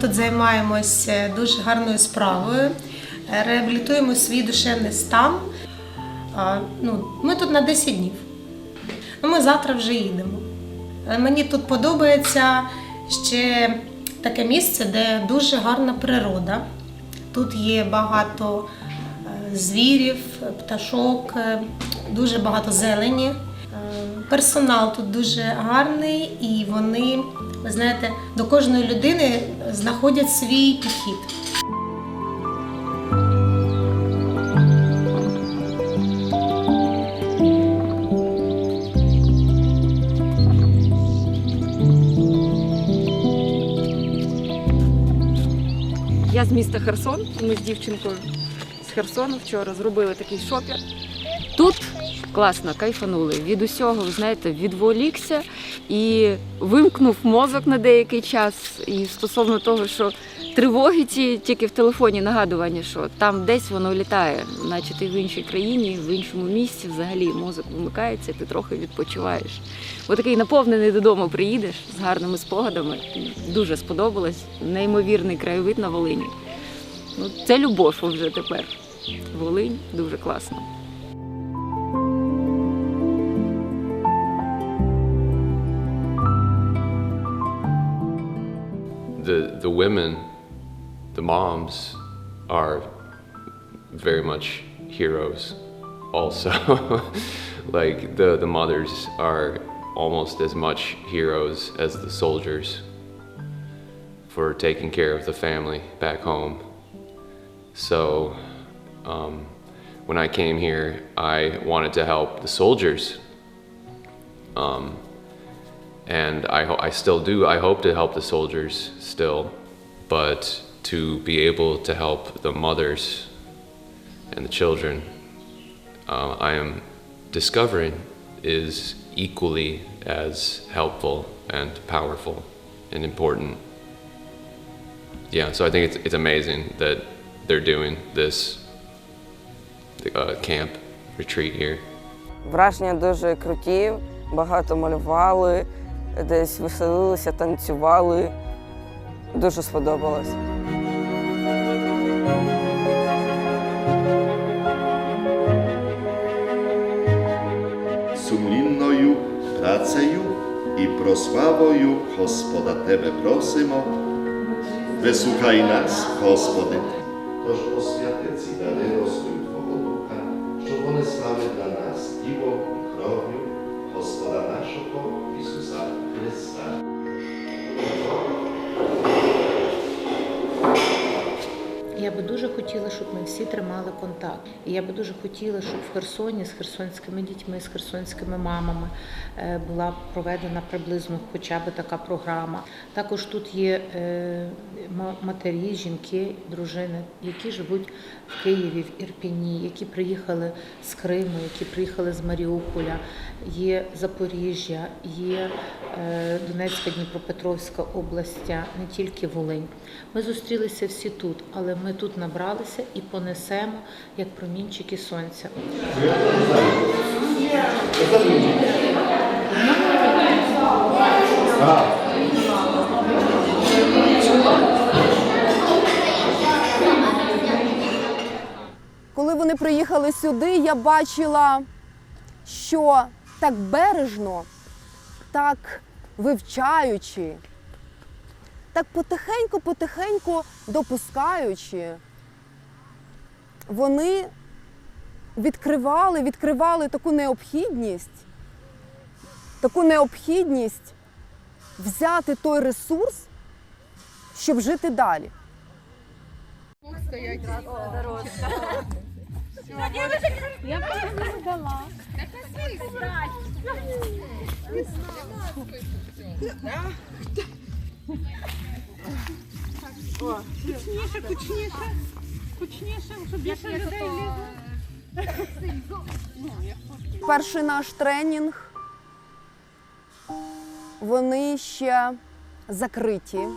тут займаємося дуже гарною справою, е, реабілітуємо свій душевний стан. Ну, ми тут на 10 днів. Ну, ми завтра вже їдемо. Мені тут подобається ще таке місце, де дуже гарна природа. Тут є багато е, звірів, пташок, е, дуже багато зелені. Е, Персонал тут дуже гарний, і вони, ви знаєте, до кожної людини знаходять свій підхід. Я з міста Херсон. Ми з дівчинкою з Херсону вчора зробили такий шопер. Тут класно, кайфанули. Від усього, ви знаєте, відволікся і вимкнув мозок на деякий час. І стосовно того, що тривоги ці тільки в телефоні нагадування, що там десь воно літає, наче ти в іншій країні, в іншому місці взагалі мозок вимикається, ти трохи відпочиваєш. Бо такий наповнений додому приїдеш з гарними спогадами. Дуже сподобалось. Неймовірний краєвид на Волині. Ну, це любов вже тепер. Волинь дуже класно. The women, the moms, are very much heroes. Also, like the the mothers are almost as much heroes as the soldiers for taking care of the family back home. So, um, when I came here, I wanted to help the soldiers Um, and I, I still do. I hope to help the soldiers still, but to be able to help the mothers and the children, uh, I am discovering is equally as helpful and powerful and important. Yeah, so I think it's, it's amazing that they're doing this uh, camp retreat here. Враження дуже круті, багато малювали, десь веселилися, танцювали. Дуже сподобалось. Сумлінною працею і прославою Господа Тебе просимо. Вислухай нас, Господи. Тож освяти ці дари розкою Твого Духа, щоб вони стали для нас тілом і кров'ю Господа нашого Ісуса Христа. Я би дуже хотіла, щоб ми всі тримали контакт. І я би дуже хотіла, щоб в Херсоні з херсонськими дітьми, з херсонськими мамами е, була проведена приблизно хоча б така програма. Також тут є е, матері, жінки, дружини, які живуть в Києві, в Ірпіні, які приїхали з Криму, які приїхали з Маріуполя, є Запоріжжя, є е, Донецька, Дніпропетровська область, не тільки Волинь. Ми зустрілися всі тут, але ми тут набралися і понесемо як промінчики сонця. Коли вони приїхали сюди, я бачила, що так бережно, так вивчаючи, так потихеньку-потихеньку допускаючи, вони відкривали, відкривали таку необхідність, таку необхідність взяти той ресурс, щоб жити далі. Перший наш тренінг. Вони ще закриті.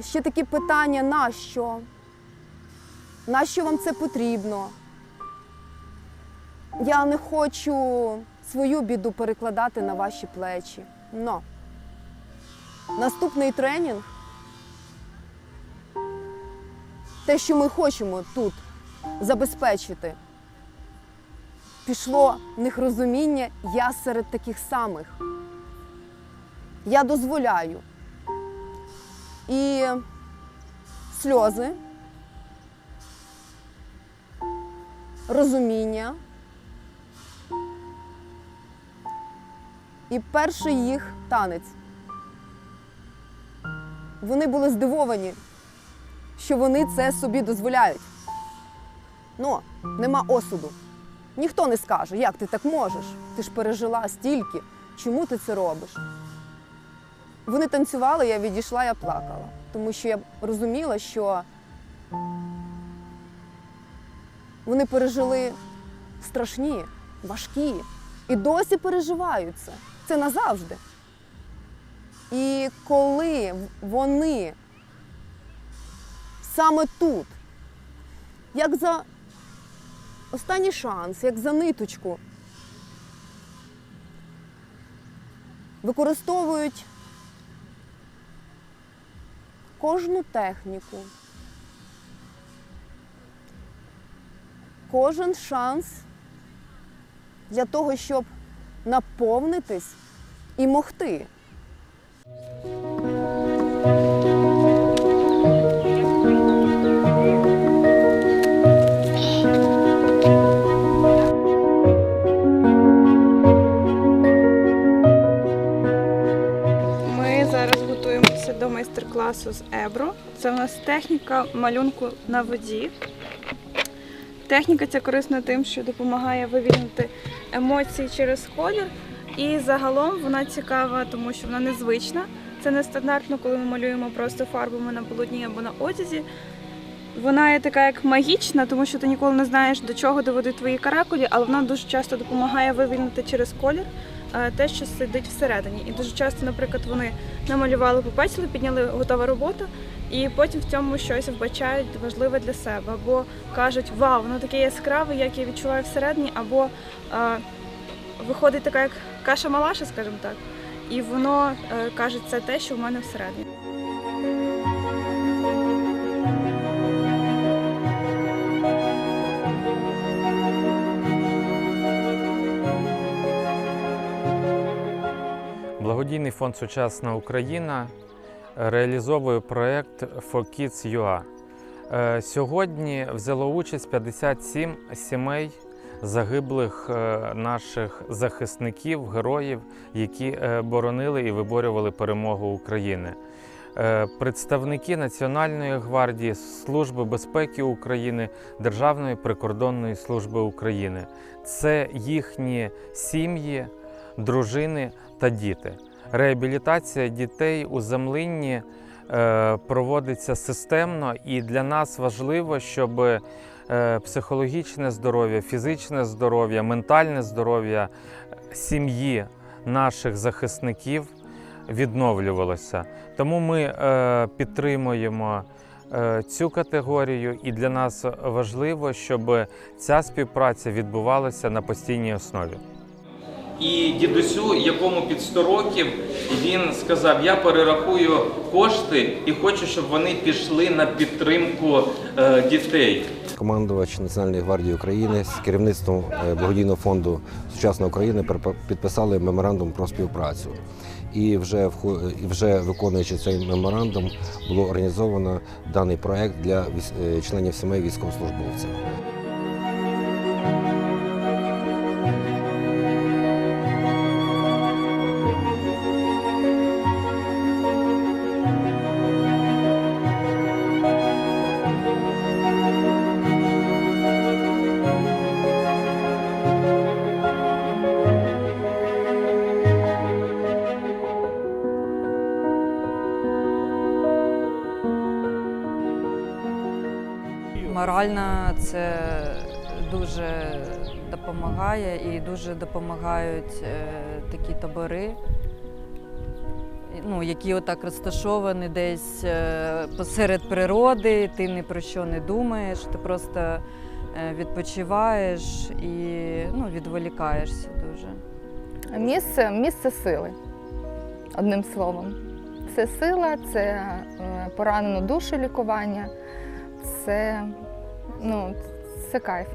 Ще такі питання: нащо? Нащо вам це потрібно? Я не хочу свою біду перекладати на ваші плечі. Но наступний тренінг, те, що ми хочемо тут забезпечити, пішло в них розуміння, я серед таких самих. Я дозволяю. І сльози, розуміння. І перший їх танець. Вони були здивовані, що вони це собі дозволяють. Ну, нема осуду. Ніхто не скаже, як ти так можеш. Ти ж пережила стільки, чому ти це робиш? Вони танцювали, я відійшла, я плакала. Тому що я розуміла, що вони пережили страшні, важкі і досі переживають це. Це назавжди. І коли вони саме тут, як за останній шанс, як за ниточку, використовують кожну техніку, кожен шанс для того, щоб наповнитись і могти. Майстер-класу з Ебро. Це в нас техніка малюнку на воді. Техніка ця корисна тим, що допомагає вивільнити емоції через колір. І загалом вона цікава, тому що вона незвична. Це не стандартно, коли ми малюємо просто фарбами на полотні або на одязі. Вона є така як магічна, тому що ти ніколи не знаєш, до чого доведуть твої каракулі, але вона дуже часто допомагає вивільнити через колір те, що сидить всередині. І дуже часто, наприклад, вони намалювали, попечили, підняли готова робота, і потім в цьому щось вбачають важливе для себе. Або кажуть, вау, воно таке яскраве, як я відчуваю всередині, або е, виходить така як каша-малаша, скажімо так. І воно е, каже, це те, що в мене всередині. Благодійний фонд Сучасна Україна реалізовує проєкт For Kids UA. Е, Сьогодні взяло участь 57 сімей загиблих е, наших захисників, героїв, які е, боронили і виборювали перемогу України. Представники Національної гвардії, Служби безпеки України, Державної прикордонної служби України. Це їхні сім'ї, дружини та діти. Реабілітація дітей у землинні е, проводиться системно, і для нас важливо, щоб е, психологічне здоров'я, фізичне здоров'я, ментальне здоров'я сім'ї наших захисників відновлювалося. Тому ми е, підтримуємо е, цю категорію, і для нас важливо, щоб ця співпраця відбувалася на постійній основі. І дідусю, якому під 100 років, він сказав: Я перерахую кошти і хочу, щоб вони пішли на підтримку е, дітей. Командувач Національної гвардії України з керівництвом е, благодійного фонду Сучасна Україна підписали меморандум про співпрацю. І вже вже виконуючи цей меморандум, було організовано даний проект для е, членів сімей військовослужбовців. Морально це дуже допомагає і дуже допомагають е, такі табори, ну, які отак розташовані десь е, посеред природи, ти ні про що не думаєш, ти просто е, відпочиваєш і ну, відволікаєшся дуже. Місце, місце сили, одним словом. це сила, це поранену душу лікування, це, ну, це кайф.